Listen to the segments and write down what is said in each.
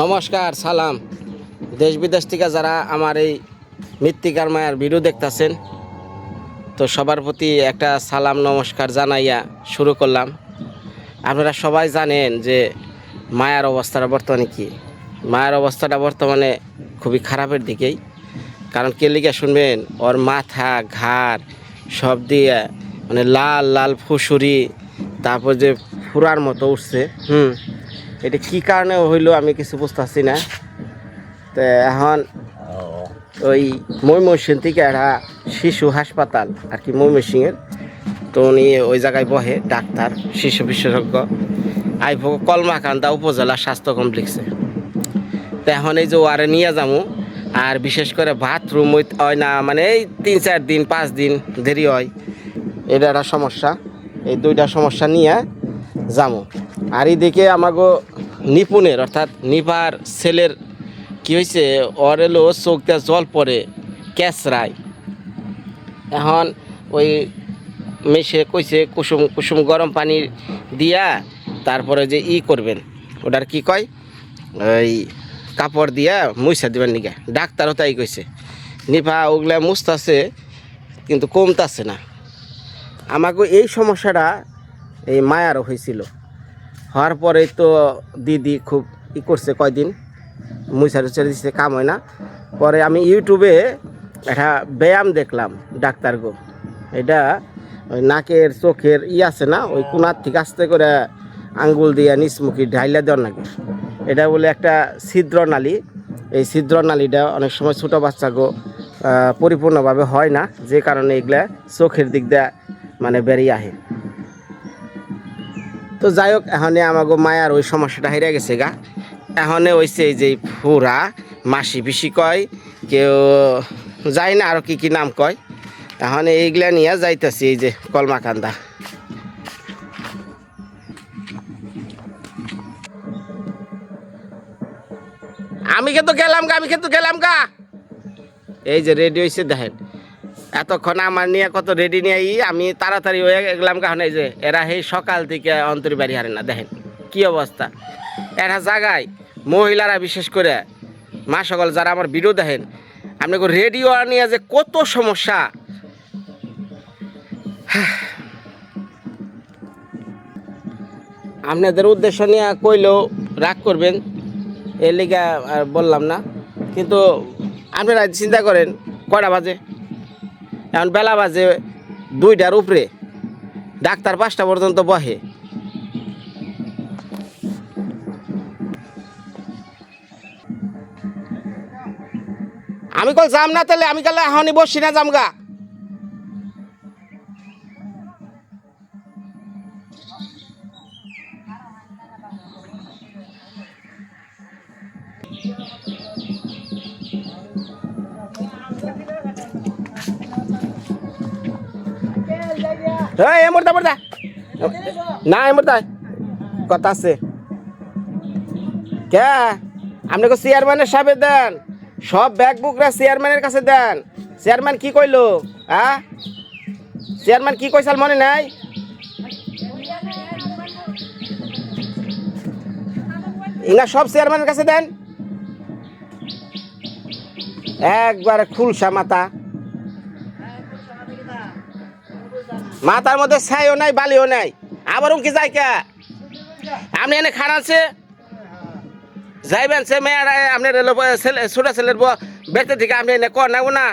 নমস্কার, সালাম। দেশ বিদেশ থেকে যারা আমার এই মৃত্তিকার মায়ার ভিডিও দেখতেছেন, তো সবার প্রতি একটা সালাম, নমস্কার জানাইয়া শুরু করলাম। আপনারা সবাই জানেন যে মায়ার অবস্থাটা বর্তমানে কি। মায়ের অবস্থাটা বর্তমানে খুবই খারাপের দিকেই। কারণ কে লিখে শুনবেন, ওর মাথা, ঘাড় সব দিয়ে মানে লাল লাল ফুসুরি, তারপর যে ফুরার মতো উঠছে, হুম এটা কি কারণে হইল আমি কিছু বুঝতেছি না। তো এখন ওই ময়মনসিং থেকে একটা শিশু হাসপাতাল, আর কি ময়মনসিংয়ের। তো উনি ওই জায়গায় বহে, ডাক্তার, শিশু বিশেষজ্ঞ। আইভ কলমাকান্দা উপজেলা স্বাস্থ্য কমপ্লেক্সে। তো এখন এই যে ওয়ারে নিয়ে যাব আর বিশেষ করে বাথরুম হয় না মানে এই তিন চার দিন, পাঁচ দিন দেরি হয়। এটা একটা সমস্যা। এই দুইটা সমস্যা নিয়ে যাব আর এদিকে আমাগো নিপুণের, অর্থাৎ নিপার ছেলের কি হয়েছে ওর এলো চোখ জল পড়ে ক্যাসরায় এখন ওই মেশে কইছে, কুসুম কুসুম গরম পানি দিয়া তারপরে যে ই করবেন। ওটার কি কয়? ওই কাপড় দিয়া মুইসা দিবেন নিকা ডাক্তারও তাই কইছে। নিপা ওগুলা মুছতাছে, কিন্তু কমতাছে না। আমাকে এই সমস্যাটা এই মায়ারও হয়েছিল হওয়ার পরে তো দিদি খুব ই করছে কয়দিন মুইসার ছেড়ে দিচ্ছে কাম হয় না। পরে আমি ইউটিউবে একটা ব্যায়াম দেখলাম ডাক্তার গো। এটা ওই নাকের চোখের ই আছে না, ওই কোনার থেকে আস্তে করে আঙ্গুল দিয়ে নিচমুখী ঢাইলা দেওয়ার নাকি। এটা বলে একটা ছিদ্র নালী, এই ছিদ্র নালীটা অনেক সময় ছোটো বাচ্চা গো পরিপূর্ণভাবে হয় না, যে কারণে এগুলা চোখের দিক দিয়ে মানে বেরিয়ে আহে। তো যাই হোক, এখনে আমাগো মায়ার ওই সমস্যাটা হেরে গেছে গা। এখনে এই যে ফুরা, মাসি পিসি কয়, কেউ যায় না আরও কি কি নাম কয়। এখন এইগুলা নিয়ে যাইতেছি এই যে কলমাকান্দা। আমি কিন্তু গেলাম গা, আমি কিন্তু গেলাম গা। এই যে রেডি হয়েছে দেখেন। এতক্ষণ আমার নিয়ে কত রেডি নিয়ে আমি তাড়াতাড়ি হয়ে গেলাম কারণ এই যে, এরা সেই সকাল থেকে অন্তরি বাড়ি হারে না, দেখেন কি অবস্থা। এরা জায়গায় মহিলারা বিশেষ করে, মা সকল যারা আমার ভিডিও দেখেন আপনি রেডিও নিয়ে যে কত সমস্যা। আপনাদের উদ্দেশ্য নিয়ে কইলেও রাগ করবেন, এর লিগা আর বললাম না, কিন্তু আপনারা চিন্তা করেন, কয়টা বাজে? এখন বেলা বাজে দুইটার উপরে। ডাক্তার পাঁচটা পর্যন্ত বহে। আমি কল যাম না তাহলে, আমি কালে এখনই বসছি না যামগা। এই এমরদা মরদা না এমরদা কথা আছে। কে? আপনি কো চেয়ারম্যানের সাহেব দেন। সব ব্যাগ বুকরা চেয়ারম্যানের কাছে দেন। চেয়ারম্যান কি কইলো? হ্যাঁ চেয়ারম্যান কি কইসাল মনে নাই? ইনা সব চেয়ারম্যানের কাছে দেন। একবারে খুলসা মাথা। মাথার মধ্যে ছাইও নাই, বালিও নাই। আবার উনকি যাই কে আপনি এনে খানাছে যাইবেন, সে মেয়ের আপনার ছেলে, ছোট ছেলের বেরতে দিকে আপনি এনে কর না না।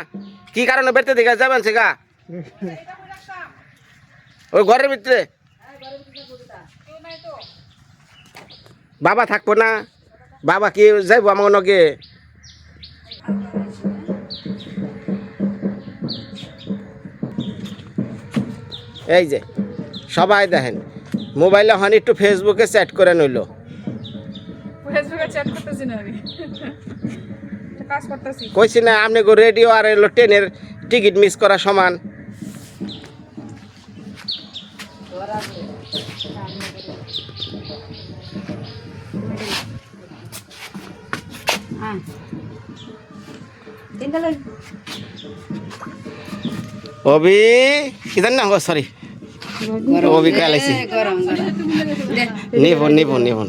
কি কারণে বেড়তে দিকে যাবেন সে গা? ওই ঘরের ভিতরে। বাবা থাকব না। বাবা কি যাইবো আমার নগে এই যে সবাই দেখেন মোবাইলে হন একটু ফেসবুকে চ্যাট করে নইলো ফেসবুকে না আমি। একটা কাজ করতেছি। কইছি না আপনি গো রেডিও আর এলো ট্রেনের টিকিট মিস করা সমান। অবি কি জানি না সরি নিবন নিবন নিবন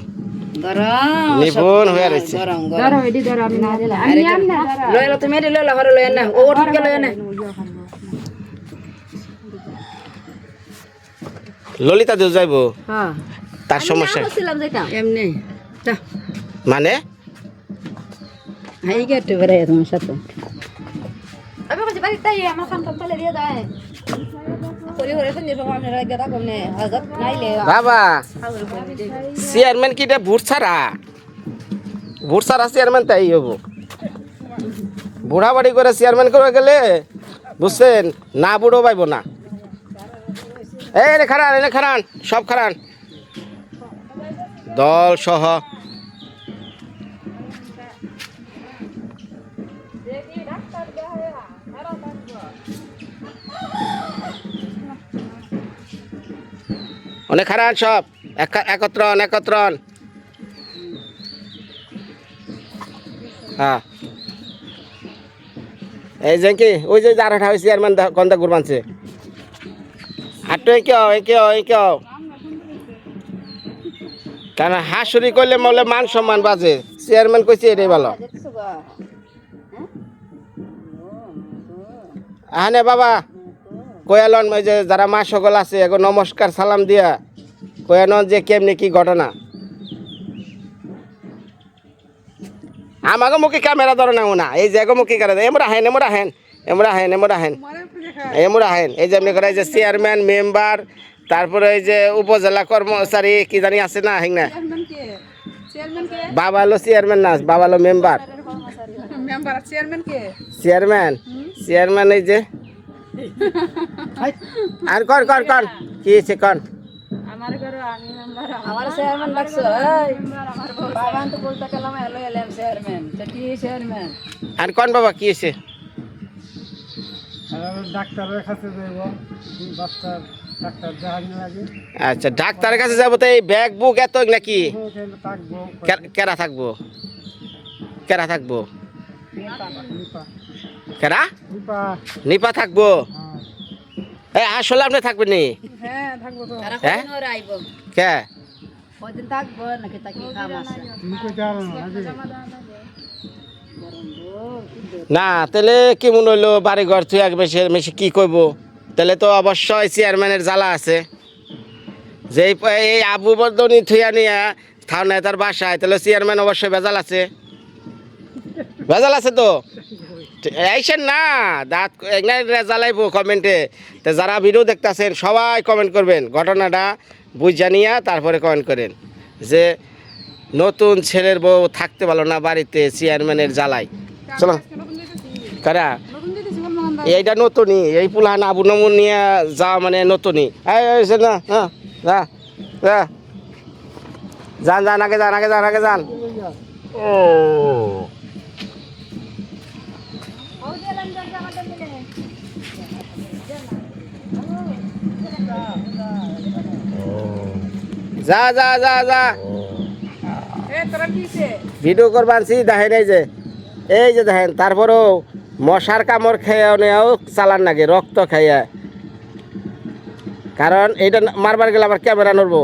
গরম নিপুণ হয়ে রয়েছে গরম গরম। ধরো এডি ধরো আমি না দিলে আমি আম না লইলো তুমি এটি লইলো হরে লই না। ও ওঠুন কে লই না? ললিতা দেও যাইব। হ্যাঁ। তার সমস্যা। এমনি। তা মানে? হাই গেট বেরে তোমার সাথে। আমি বলছি বাড়ি তাই আমার খান খান ফেলে দিয়ে। বাবা চেয়ারম্যান কি ভোট ছাড়া? ভোট ছাড়া চেয়ারম্যান তাই হব। বুড়া বাড়ি করে চেয়ারম্যান করে গেলে, বুঝছেন, না বুড়ো পাইব না। এই রে খারান এনে খারান, সব খারান। দল সহ। অনেক খারান সব। এক- একত্রন একত্রন হ্যাঁ। এই যে কি ওই যে আরেকটা হয়েছে চেয়ারম্যান গন্ধা গুরবানছে আটটো কেউ কেউ কেউ কারণ হাসুরি করলে মলে মান সম্মান বাজে। চেয়ারম্যান কইছে এটাই ভালো। আহানে বাবা। কয়ালন যে যারা মা সকল আছে এখন নমস্কার সালাম দিয়া। কয়ালন যে কেমনি কি ঘটনা? আমাকে মুখে ক্যামেরা ধরো না না এই যে মুখে করে এমরা হেন এমরা হেন এমরা হেন এমরা হেন। এমরা হেন। এই যে এমনি করে এই যে চেয়ারম্যান মেম্বার তারপরে এই যে উপজেলা কর্মচারী কি জানি আছে না হেন না? চেয়ারম্যান কে চেয়ারম্যান কে বাবা হলো চেয়ারম্যান না বাবা হলো member member chairman chairman chairman এই যে আর কর কর কর। কি হয়েছে কর। আমার ঘরে আমি মেম্বার আমার চেয়ারম্যান লাগছো বাবা তো বলতে গেলাম হ্যালো এলাম চেয়ারম্যান তো কি চেয়ারম্যান আর কোন বাবা কি হয়েছে? ডাক্তারের কাছে যাইব বাচ্চার আচ্ছা ডাক্তারের কাছে যাব তো এই ব্যাগ বুক এত নাকি কেরা থাকব? কেরা থাকব? নিপা কেরা নিপা। নিপা থাকব? হ্যাঁ। আসলে আপনি থাকবেন নি? হ্যাঁ থাকব তো। তারা হ্যাঁ? কে? না তাহলে কি মনে হইল বাড়ি ঘর তুই এক বেশি বেশি কি কইব? তাহলে তো অবশ্যই চেয়ারম্যানের জ্বালা আছে। যে এই আবু বর্দনী থুয়া নিয়া থাও নাই তার বাসায় তাহলে চেয়ারম্যান অবশ্যই ভেজাল আছে। ভেজাল আছে তো? এইসেন না, দাঁত জ্বালাইবো কমেন্টে। তো যারা ভিডিও দেখতেছেন, সবাই কমেন্ট করবেন। ঘটনাটা বুঝ জানিয়া তারপরে কমেন্ট করেন। যে নতুন ছেলের বউ থাকতে পারল না বাড়িতে চেয়ারম্যানের জ্বালাই চলো। কারা? এইটা নতুনই, এই পুলান আবু নমুন নিয়ে যাওয়া মানে নতুনই। না হ্যাঁ যা যা। যান যান, আগে যান আগে যান আগে যান। ও। যা যা যা যা। ভিডিও করবানছি দেখেন এই যে। এই যে দেখেন তারপরেও মশার কামড় খেয়েও নেও চালান নাকি রক্ত খাইয়া কারণ এইটা মারবার গেলে আবার ক্যামেরা নড়বো।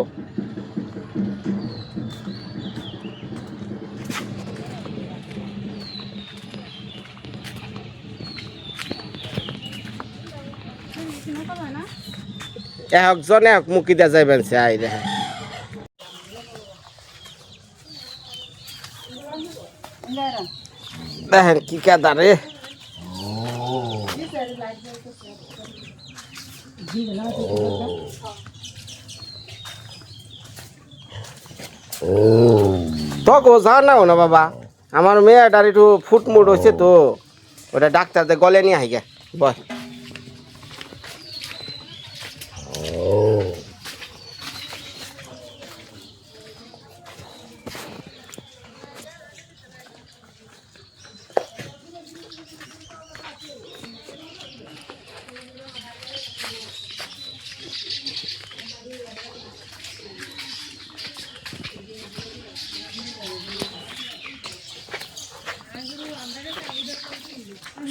একজনে এক মুখি দিয়ে যাইবেন সে, আই দেখেন দেখেন কি কাদা রে। তো গোঝা নাও না বাবা, আমার মেয়েটার একটু ফুটমুট হয়েছে তো। ওটা ডাক্তারদের গলে নিয়ে আই গে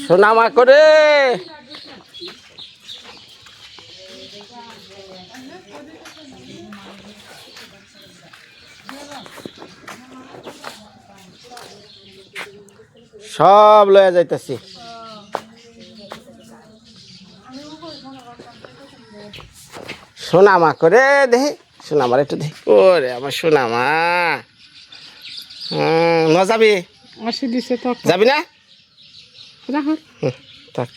সোনা মা করে। সব লয়া যাইতেছি। সোনামা করে দেখি সোনামার একটু দেখি ওরে আমার সোনামা। হম ন যাবি যাবি না? রাখো হুম, থাক।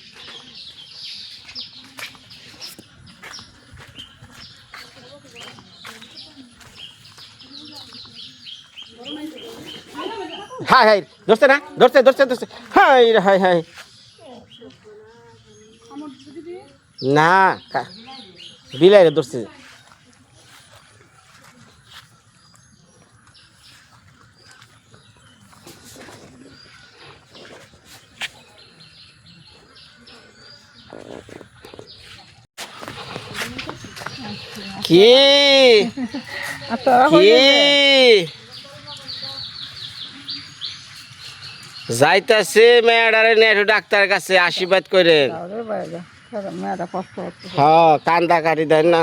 হাই হাই ধরছে না? ধরছে ধরছে ধরছে। হাই হাই হাই। না বিলাই ধরছে। কি কি যাইতাছে মেয়েটারে নেট ডাক্তার কাছে আশীর্বাদ করেন মেয়েটা কষ্ট হচ্ছে হ্যাঁ কান্দা কাটি দেন না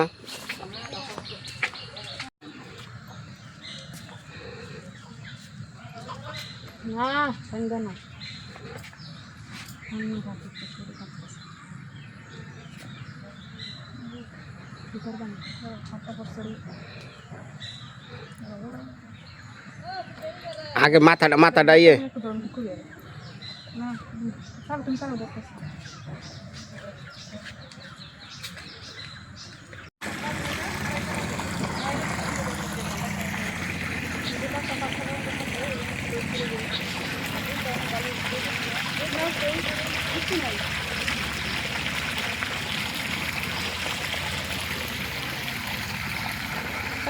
না সন্ধ্যা না আগে মাথাটা মাথাটা ইয়ে না চালো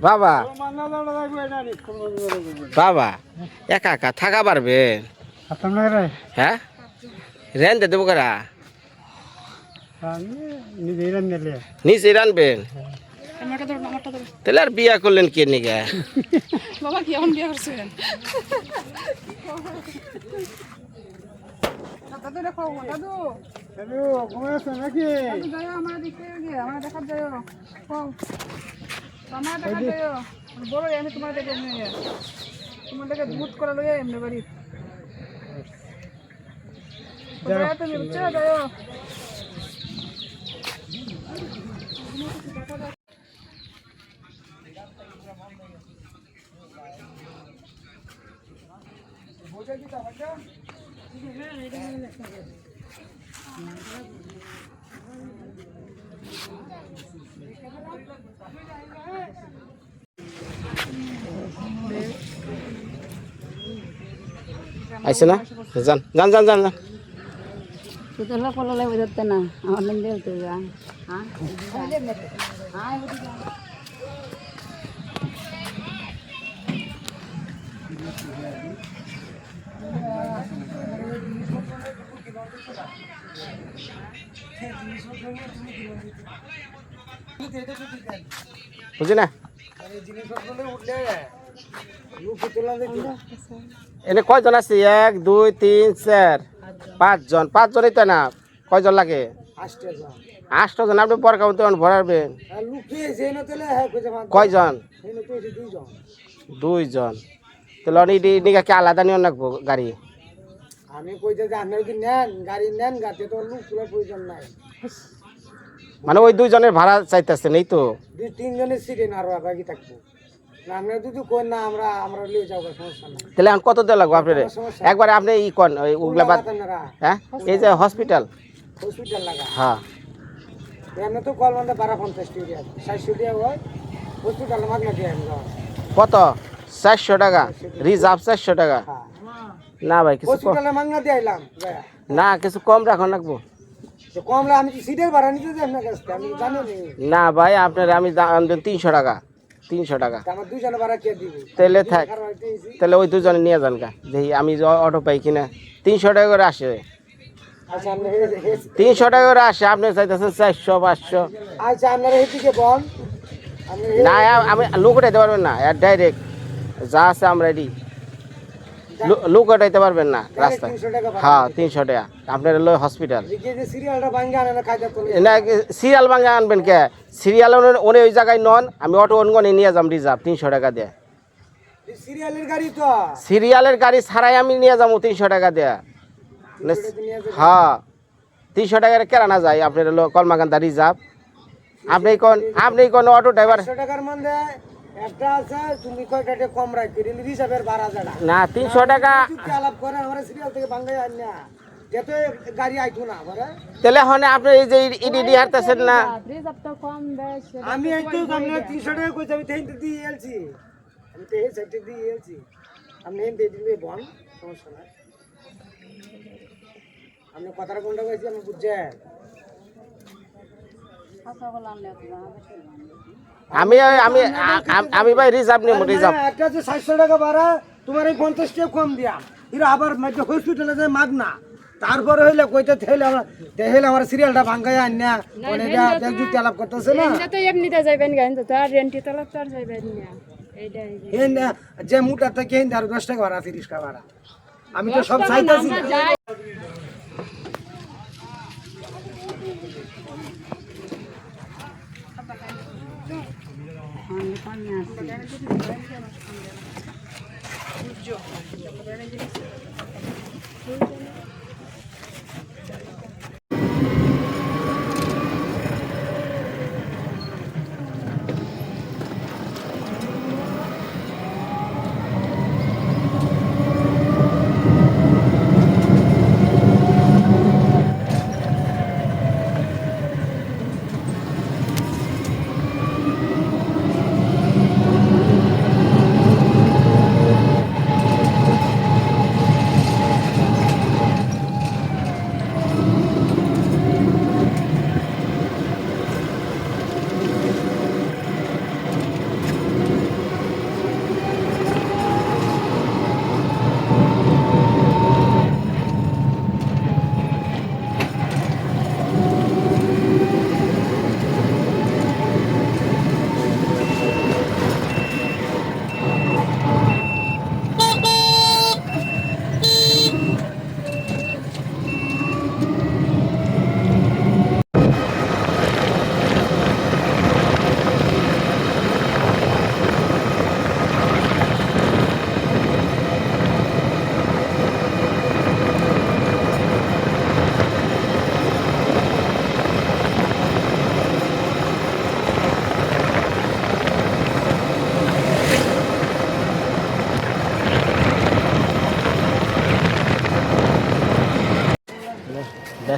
বাবা বাবা একা একা থাকা পারবে হ্যাঁ রেন দেবো কারা নিজেই নিজে রানবেন তাহলে আর বিয়া করলেন কে নিগে বাবা কি এমন বিয়ে করছিলেন দাদু দেখো নাকি আমার দিকে আমার দেখার যাও কও আমার দেখার যাও বড় আমি তোমার দেখে নিয়ে তোমার দেখে দুধ করা লইয়া এমনি বাড়ি। যাও। তুমি বুঝছ যাও আইসে না যান যান যান যান যান তুই তো লোক লাগবে ধরতে না আমার নাম বলতে যা হ্যাঁ হ্যাঁ? বুঝি না? এনে কয়জন আছে? এক দুই তিন চার। পাঁচজন। পাঁচজনই তো না? কয়জন লাগে? আটটা জন আপনি পর কাউন্ট ভরাবেন কয়জন? দুইজন। তাহলে অনেক নিকা কি আলাদা নিয়ে রাখব গাড়ি? আমি যে আপনি যদি নেন? গাড়ি নেন গাড়িতে তো লোক তোলার প্রয়োজন নাই। মানে ওই দুইজনের ভাড়া চাইতেছেন এই তো? দুই তিনজনের সিটে না আরও বাকি থাকব। তাহলে এখন কত দেওয়া লাগবো আপনার? একবারে আপনি ই কন ওই উগলা বাদ আপনারা হ্যাঁ? এই যে হসপিটাল। হ্যাঁ। কত? চারশো টাকা? রিজার্ভ চারশো টাকা? হ্যাঁ। না ভাই কিছু। না কিছু কম রাখুন জানি নি। ভাই আপনার আমি তিনশো টাকা। তিনশো টাকা। তাহলে থাক। তাহলে ওই দুজনে নিয়ে যান গা। দেখি আমি যে অটো পাই কিনা। তিনশো টাকা করে আসে। আচ্ছা তিনশো টাকা করে আসে। আপনি চাইতেছেন চারশো পাঁচশো। আচ্ছা না আমি লোক উঠাইতে পারবেন না। ডাইরেক্ট যা আছে আমরা রেডি লোক উঠাইতে পারবেন না রাস্তায়। তিনশো হ্যাঁ তিনশো টাকা। আপনার হলো হসপিটাল না সিরিয়াল ভাঙা আনবেন কে? সিরিয়াল উনি ওই জায়গায় নন আমি অটো অনগনে নিয়ে যাম রিজার্ভ তিনশো টাকা দিয়ে। সিরিয়ালের গাড়ি ছাড়াই আমি নিয়ে যাব তিনশো টাকা দিয়ে। হ্যাঁ তিনশো টাকার কেরানা যায় আপনার হলো কলমাকান্তা রিজার্ভ আপনি কোন আপনি কোন অটো ড্রাইভার টাকার মধ্যে একটা আছে তুমি কয়টা কম রাখবে? রেল হিসাবের বারো হাজার টাকা। না তিনশো টাকা আলাপ করে আমরা সিরিয়াল থেকে ভাঙ্গে আন না। যেতে গাড়ি আইতো না তাহলে হনে আপনি এই যে ইডি হারতেছেন না? রিজার্ভটা কম আমি তো আপনার তিনশো টাকা কইছি আমি তেইন দিয়ে এলছি। আমি তো এই সাইডে দিয়ে এলছি। আপনি হেন দিয়ে দিলে বল সমস্যা নাই। আপনি কথাটা কোনটা কইছি আমি বুঝছেন। আমি আমি আমি ভাই রিজার্ভ নেব রিজার্ভ না, একটা যে সাতশো টাকা ভাড়া তোমার এই পঞ্চাশ টাকা কম দিয়া। এরা আবার হসপিটালে যায় মাগ না তারপরে হইলে কইতে থেলে আমার তেহেলে আমার সিরিয়ালটা ভাঙ্গাই আন না মানে এটা দেখ যুক্তি আলাপ করতেছে না। তো এমনিতে যাইবেন গাইন তো আর রেন্টি তলা তো আর যাইবেন না। যে মুটার থেকে আর দশ টাকা ভাড়া তিরিশ টাকা ভাড়া। আমি তো সব চাইতেছি না।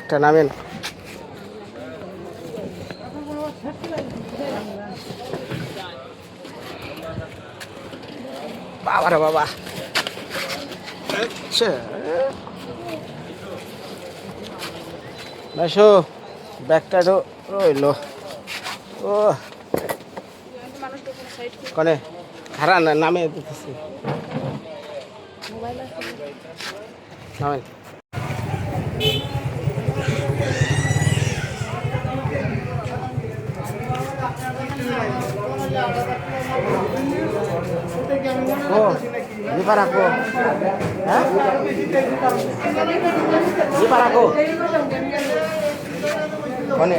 ব্যাগটা নামেন। বাবা। রে বাবা আচ্ছা ব্যাগটা তো রইল। ও। কনে, হারা না, নামে দিতেছি। নামেন। Hah? Ini para ko. Kone?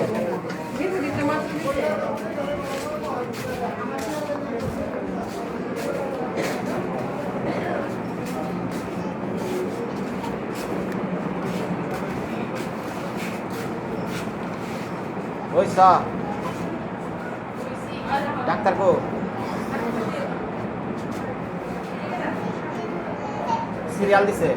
Oi, sa. Doctor কো সিরিয়াল দিছে?